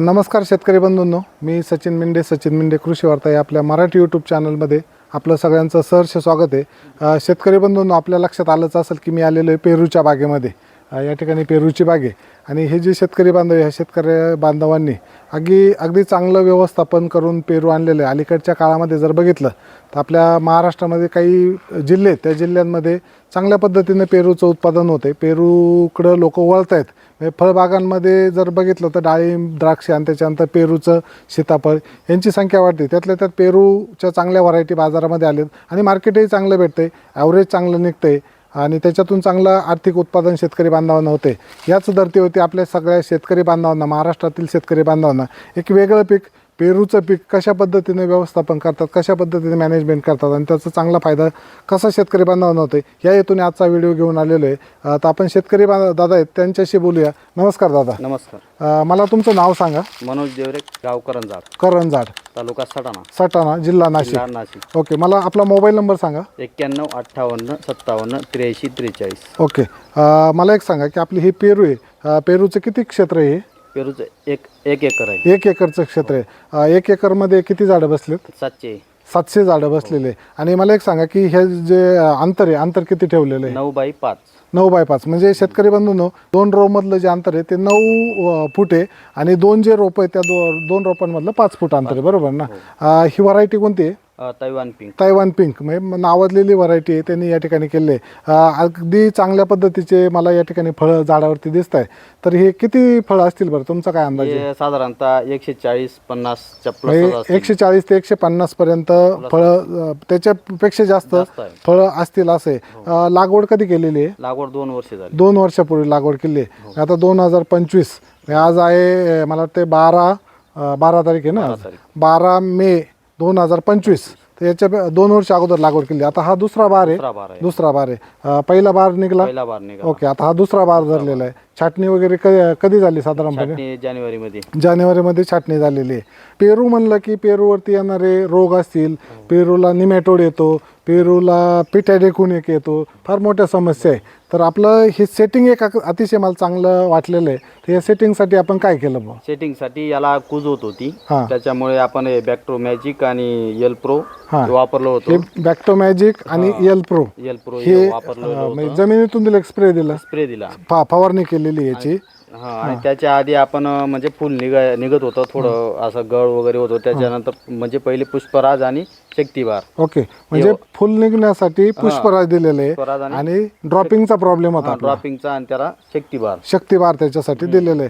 नमस्कार शेतकरी बंधूंनो मी सचिन मिंडे सचिन मिंडे कृषी वार्ता या आपल्या मराठी यूट्यूब चॅनलमध्ये आपलं सगळ्यांचं सहर्ष स्वागत आहे. शेतकरी बंधूंनो आपल्या लक्षात आलंच असेल की मी आलेलो आहे पेरूच्या बागेमध्ये. या ठिकाणी पेरूची बाग. आहे आणि हे जे शेतकरी बांधव ह्या शेतकरी बांधवांनी अगदी अगदी चांगलं व्यवस्थापन करून पेरू आणलेलं आहे. अलीकडच्या काळामध्ये जर बघितलं तर आपल्या महाराष्ट्रामध्ये काही जिल्हे त्या जिल्ह्यांमध्ये चांगल्या पद्धतीने पेरूचं उत्पादन होते पेरूकडं लोक वळत आहेत म्हणजे फळबागांमध्ये जर बघितलं तर डाळिंब द्राक्ष आणि त्याच्यानंतर पेरूचं सीताफळ यांची संख्या वाढते. त्यातल्या त्यात पेरूच्या चांगल्या व्हरायटी बाजारामध्ये आलेत. आणि मार्केटही चांगलं भेटतं आहे ॲव्हरेज चांगलं निघतं आहे आणि त्याच्यातून चांगलं आर्थिक उत्पादन शेतकरी बांधवांना होते. याच धर्तीवरती आपल्या सगळ्या शेतकरी बांधवांना महाराष्ट्रातील शेतकरी बांधवांना. एक वेगळं पीक पेरूचं पीक कशा पद्धतीने व्यवस्थापन करतात कशा पद्धतीने मॅनेजमेंट करतात आणि त्याचा चांगला फायदा कसा शेतकरी बांधवांना होते या हेतूने आजचा व्हिडिओ घेऊन आलेलो आहे. तर आपण शेतकरी दादा आहेत त्यांच्याशी बोलूया. नमस्कार दादा. नमस्कार. मला तुमचं नाव सांगा. मनोज देवरे गाव करंजाड. करणजाड तालुका सटाणा. सटाणा जिल्हा नाशिक. नाशिक. ओके मला आपला मोबाईल नंबर सांगा. एक्क्याण्णव अठ्ठावन्न सत्तावन्न त्र्याऐंशी त्रेचाळीस. ओके मला एक सांगा की आपली ही पेरू आहे. पेरूचं किती क्षेत्र आहे? पेरूचं एक एक एकर आहे. एक एकरचं क्षेत्र आहे. अ, एक एकरमध्ये किती झाडं बसलेत? सातशे. सातशे झाडं बसलेले. आणि मला एक सांगा की हे जे अंतर आहे अंतर किती ठेवलेलं आहे? नऊ बाय पाच. नऊ बाय पाच. म्हणजे शेतकरी बंधूंनो दोन रो मधलं जे अंतर आहे ते नऊ अ, फूट आहे आणि दोन जे रोप आहे त्या दो दोन रोपांमधलं पाच फूट अंतर आहे. बरोबर ना? अ, ही व्हरायटी कोणती आहे? तैवान पिंक तैवान पिंक म्हणजे म- नावाजलेली व्हरायटी आहे त्यांनी या ठिकाणी केले अगदी चांगल्या पद्धतीचे मला या ठिकाणी फळं झाडावरती दिसत आहे तर हे किती फळं असतील बरं? तुमचा काय अंदाज आहे? हे साधारणतः एकशे चाळीस पन्नासच्या म्हणजे प्लस एकशे चाळीस ते एकशे पन्नास पर्यंत फळं अ, त्याच्यापेक्षा जास्त जास्त आहे. फळं असतील असे. अ, लागवड कधी केलेली आहे? लागवड दोन वर्ष झाली. दोन वर्षापूर्वी लागवड केली आहे. आता दोन हजार पंचवीस. आज आहे अ, मला वाटते बारा अ, बारा तारीख आहे ना? आज. बारा मे दोन हजार पंचवीस. तर याच्या दोन वर्ष अगोदर लागवड केली. आता हा दुसरा बार आहे. दुसरा बार आहे. दुसरा बार आहे. अ, पहिला बार निघाला? पहिला बार निघाला. ओके आता हा दुसरा बार धरलेला आहे. छाटणी वगैरे कधी कधी झाली साधारणपणे? छाटणी जानेवारीमध्ये. जानेवारीमध्ये छाटणी झालेली आहे. पेरू म्हणलं की पेरूवरती येणारे रोग असतील पेरूला निमॅटोड येतो पेरूला पिठ्या देखून एक येतो फार मोठ्या समस्या आहे. तर आपलं हे सेटिंग एक अक- अतिशय मला चांगलं वाटलेलं आहे. तर या सेटिंगसाठी आपण काय केलं मग सेटिंगसाठी याला कुज होत होती. हां. त्याच्यामुळे आपण बॅक्ट्रो मॅजिक आणि यल प्रो हां. वापरलं हे होतं बॅक्टोमॅजिक आणि एल प्रो यल प्रो हे वापरलं अं, म्हणजे जमिनीतून दिलं स्प्रे दिला. स्प्रे दिला. फा फवारणी केलेली आहे याची. हा आणि त्याच्या आधी आपण म्हणजे फुल निघ निघत होतं थोडं असं गळ वगैरे होतं. त्याच्यानंतर म्हणजे पहिले पुष्पराज आणि शक्तिवार ओके. म्हणजे फुल निघण्यासाठी पुष्पराज दिलेले आणि आणि ड्रॉपिंगचा प्रॉब्लेम होता ड्रॉपिंगचा आणि त्याला शक्तिवार शक्तिवार त्याच्यासाठी दिलेलं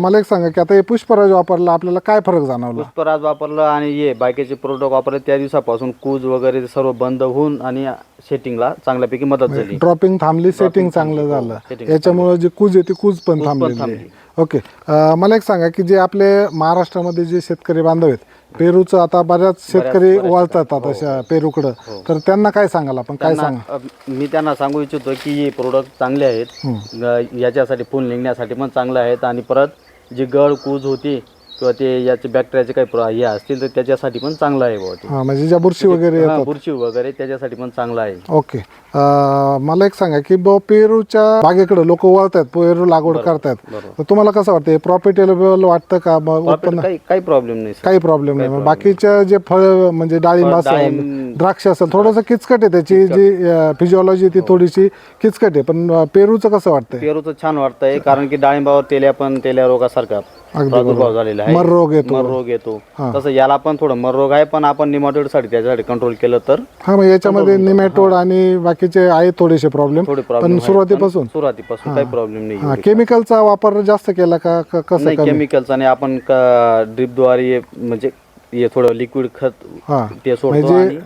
मला एक सांगा की आता हे पुष्पराज वापरला आपल्याला काय फरक जाणवला? पुष्पराज वापरलं आणि हे बाकीचे प्रोडक्ट वापरले त्या दिवसापासून कूज वगैरे सर्व बंद होऊन आणि सेटिंगला चांगल्यापैकी मदत झाली. ड्रॉपिंग थांबली सेटिंग चांगलं झालं. setting याच्यामुळे जे कूज आहे ती कूज पण थांबलेली आहे. ओके. मला एक सांगा की जे आपले महाराष्ट्रामध्ये जे शेतकरी बांधव आहेत पेरूचं आता बऱ्याच शेतकरी वळतात आता शा- पेरूकडं. तर त्यांना काय सांगाल आपण? काय सांगा अं, मी त्यांना सांगू इच्छितो की हे प्रोडक्ट चांगले आहेत. अं, याच्यासाठी फुल निघण्यासाठी पण चांगले आहेत. आणि परत जी गळ कूज होती किंवा ते याचे बॅक्टेरियाचे काही प्र- हे असतील तर त्याच्यासाठी पण चांगलं आहे बुवा ते. हा म्हणजे ज्या बुरशी वगैरे हा, बुरशी वगैरे त्याच्यासाठी पण चांगलं आहे. ओके. अं, मला एक सांगा की ब पेरूच्या बागेकडे लोक वळतात पेरू लागवड करतायत. तर तुम्हाला कसं वाटतं प्रॉफिटेबल वाटतं का? मग Profit काही काही प्रॉब्लेम नाही सर काही प्रॉब्लेम नाही. मग बाकीच्या जे फळ म्हणजे डाळिंब असेल डाळिंब- द्राक्ष असेल थोडंसं किचकट आहे त्याची जी फिजिओलॉजी ती थोडीशी किचकट आहे. पण अं, पेरूचं कसं वाटतंय? पेरूचं छान वाटतंय कारण की डाळिंबावर तेल्या पण तेल्या रोगासारखा प्रादुर्भाव झालेला आहे. मर रोग येतो. मर रोग येतो. तसं याला पण थोडं मर रोग आहे पण आपण निमोटेडसाठी त्याच्यासाठी कंट्रोल केलं तर हा मग याच्यामध्ये निमॅटोड आणि बाकीचे आहेत थोडेसे प्रॉब्लेम थोडे पण प्रॉब्लेम सुरुवातीपासून. सुरुवातीपासून काही प्रॉब्लेम नाही हा केमिकलचा वापर जास्त केला का का- कसं नाही केमिकलचा आणि आपण ड्रिपद्वारे म्हणजे हे थोडं लिक्विड खत हा. ते सोडतो आणि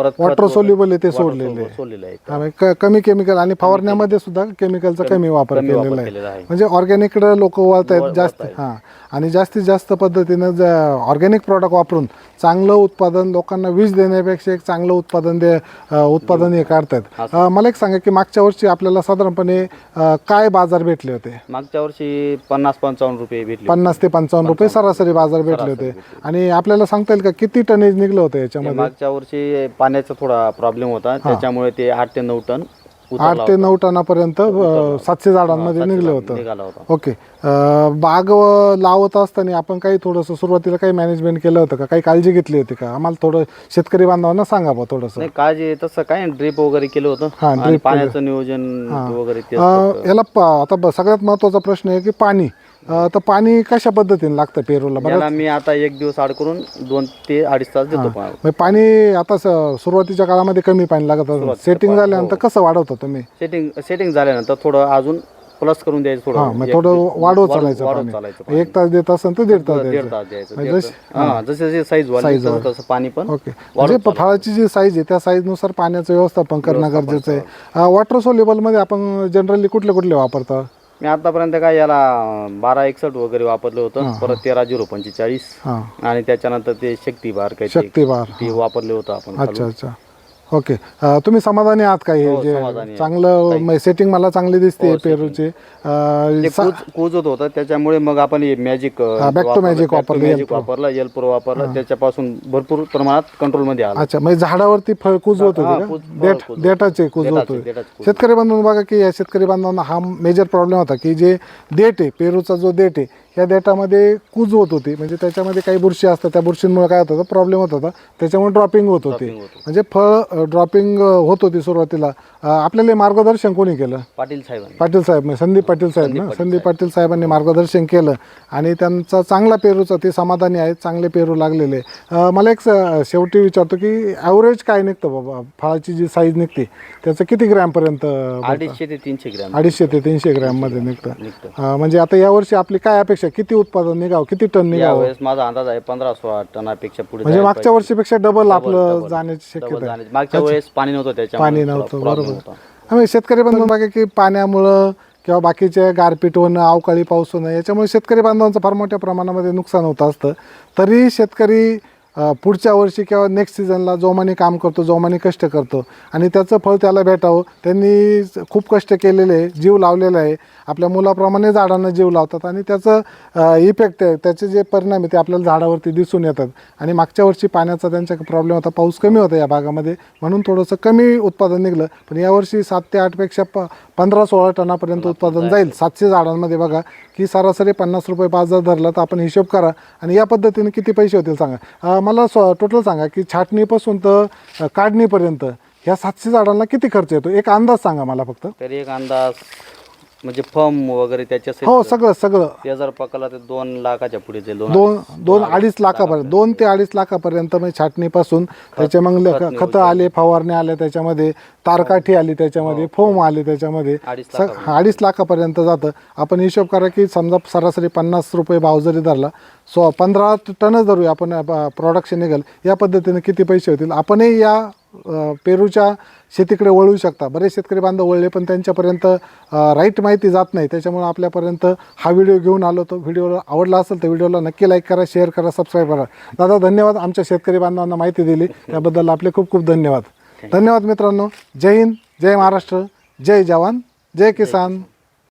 परत खत वॉटर सोल्युबल आहे ते water सोडलेले आहे हा म्हणजे क- कमी केमिकल आणि फवारण्यामध्ये सुद्धा केमिकलचा कमी वापर कमी केलेला वापर आहे. केलेला आहे. म्हणजे ऑर्गॅनिककडे लोक वळत आहेत जास्त. हां. आणि जास्तीत जास्त पद्धतीनं ऑर्गॅनिक प्रॉडक्ट वापरून चांगलं उत्पादन लोकांना वीज देण्यापेक्षा एक चांगलं उत्पादन दे अं, उत्पादन हे काढतात. मला एक सांगा की मागच्या वर्षी आपल्याला साधारणपणे अं, काय बाजार भेटले होते? मागच्या वर्षी पन्नास पंचावन्न रुपये भेटले पन्नास ते पंचावन्न रुपये सरासरी बाजार भेटले होते. आणि आपल्याला सांगता येईल का किती टनेज निघलं होतं याच्यामध्ये? मागच्या वर्षी पाण्याचा थोडा प्रॉब्लेम होता. त्याच्यामुळे ते आठ ते नऊ टन आठ ते नऊ टनापर्यंत सातशे झाडांमध्ये निघलं होतं. ओके. बाग लावत असताना आपण काही थोडंसं सुरुवातीला काही मॅनेजमेंट केलं होतं का? काही काळजी घेतली होती का? आम्हाला थोडं शेतकरी बांधवांना सांगा बा थोडंसं. काळजी तसं काय ड्रीप वगैरे केलं होतं. हा, पाण्याचं नियोजन वगैरे याला आता सगळ्यात महत्त्वाचा प्रश्न आहे की पाणी. अं, तर पाणी कशा पद्धतीने लागतं पेरूला? बरं. याला मी आता एक दिवस आड करून दोन ते अडीच तास देतो पाणी. म्हणजे पाणी आता स- सुरुवातीच्या काळामध्ये कमी पाणी लागत असतं सेटिंग झाल्यानंतर कसं वाढवता तुम्ही? सेटिंग सेटिंग झाल्यानंतर थोडं अजून प्लस करून द्यायचं हा थोडं मग एक- थोडं वाढवत चालायचं वाढवत पाणी. चालायचं पाणी. एक तास देत असेल तर दीड तास दीड द्यायचं. तास द्यायचं. म्हणजे दीड तास. हा जसे जसे साईज वाढली तसं तसं पाणी पण ओके म्हणजे प- फळाची जी साईज आहे त्या साईजनुसार पाण्याचं व्यवस्थापन करणं गरजेचं आहे. वॉटर सोल्युबलमध्ये आपण जनरली कुठले कुठले वापरता? मी आतापर्यंत काय याला बारा एकसठ वगैरे वापरलं होतं. परत तेरा झिरो पंचेचाळीस. आणि त्याच्यानंतर ते शक्ती बार काही ते- शक्तिबार. ते वापरले होतं आपण अच्छा अच्छा. ओके. अं, तुम्ही समाधानी आहात का हे हो, जे आहे. चांगलं सेटिंग मला चांगली दिसते पेरूची. अं, ते सा- कूज कूज होत होतं त्याच्यामुळे मग आपण मॅजिक back to magic वापरलं, मॅजिक वापरलं एल प्रो वापरलं त्याच्यापासून भरपूर प्रमाणात कंट्रोलमध्ये आलं. अच्छा म्हणजे झाडावरती फळ कुज होत हा, होते कुज- का? देठ फळ कुज. देठाचे कुज होत देठाचे- होते. देठाचे कुज. शेतकरी बांधवांना बघा की या शेतकरी बांधवांना हा मेजर प्रॉब्लेम होता की जे देठ आहे पेरूचा जो देठ आहे या देठामध्ये कुज होत होती. म्हणजे त्याच्यामध्ये काही बुरशी असतात त्या बुरशींमुळे काय होत होतं? प्रॉब्लेम होत होता. त्याच्यामुळे ड्रॉपिंग होत होती. Dropping होत म्हणजे फळ ड्रॉपिंग होत होती सुरुवातीला. आपल्याला मार्गदर्शन कोणी केलं? पाटील साहेबांनी. पाटील साहेब म्हणजे संदीप पाटील साहेब ना? संदीप पाटील साहेबांनी मार्गदर्शन केलं आणि त्यांचा चांगला पेरूचा ते समाधानी आहेत चांगले पेरू लागलेले मला एक शेवटी विचारतो की ॲव्हरेज काय निघतं बाबा? फळाची जी साईज निघते त्याचं किती ग्रॅमपर्यंत अडीचशे ते तीनशे ग्रॅम. अडीचशे ते तीनशे ग्रॅममध्ये निघतं. म्हणजे आता यावर्षी आपली काय अपेक्षा? किती उत्पादन निघावं? किती टन निघावं? माझा अंदाज आहे पंधरा सोळा टनापेक्षा पुढे म्हणजे मागच्या वर्षीपेक्षा डबल आपलं. जाण्याची शक्यता. मागच्या वेळेस पाणी नव्हतं त्याच्यामुळे पाणी थोडा नव्हतं problem बरोबर होता. आम्ही शेतकरी बांधव बघा की पाण्यामुळं किंवा बाकीचे गारपीट होणं अवकाळी पाऊस होणं याच्यामुळे शेतकरी बांधवांचं फार मोठ्या प्रमाणामध्ये नुकसान होत असतं तरी शेतकरी पुढच्या वर्षी किंवा नेक्स्ट सीझनला जोमाने काम करतो जोमाने कष्ट करतो आणि त्याचं फळ त्याला भेटावं. त्यांनी खूप कष्ट केलेले आहे जीव लावलेला आहे. आपल्या मुलाप्रमाणे झाडांना जीव लावतात आणि त्याचं इफेक्ट आहे. त्याचे जे परिणाम आहे ते आपल्याला झाडावरती दिसून येतात. आणि मागच्या वर्षी पाण्याचा त्यांचा प्रॉब्लेम होता. पाऊस कमी होता या भागामध्ये. म्हणून थोडंसं कमी उत्पादन निघलं. पण यावर्षी सात ते आठपेक्षा प पंधरा सोळा टनापर्यंत उत्पादन जाईल. सातशे झाडांमध्ये बघा की सरासरी पन्नास रुपये बाजार धरला तर आपण हिशोब करा. आणि या पद्धतीने किती पैसे होतील सांगा. मला स्व टोटल सांगा की छाटणीपासून तर काढणीपर्यंत ह्या सातशे झाडांना किती खर्च येतो? एक अंदाज सांगा मला फक्त. तरी एक अंदाज म्हणजे फर्म वगैरे त्याच्या हो सगळं सगळं. ते जर पकडला तर दोन लाखाच्या पुढे जाईल दोन दोन अडीच लाखापर्यंत दोन ते अडीच लाखापर्यंत म्हणजे छाटणीपासून त्याचे मग खतं आले फवारणी आले त्याच्यामध्ये तारकाठी आली त्याच्यामध्ये फोम आले त्याच्यामध्ये. अडीच हा, लाखापर्यंत जातं. आपण हिशोब करा की समजा सरासरी पन्नास रुपये भाव जरी धरला सो पंधरा टनच धरूया आपण प्रोडक्शन निघेल. या पद्धतीने किती पैसे होतील? आपणही या पेरूच्या शेतीकडे वळू शकता. बरेच शेतकरी बांधव वळले पण त्यांच्यापर्यंत राईट माहिती जात नाही. त्याच्यामुळे आपल्यापर्यंत हा व्हिडिओ घेऊन आलो तो व्हिडिओ आवडला असेल तर व्हिडिओला नक्की लाईक करा शेअर करा सबस्क्राईब करा. दादा धन्यवाद आमच्या शेतकरी बांधवांना माहिती दिली. त्याबद्दल आपले खूप खूप धन्यवाद. धन्यवाद मित्रांनो. जय हिंद जय महाराष्ट्र जय जवान जय किसान.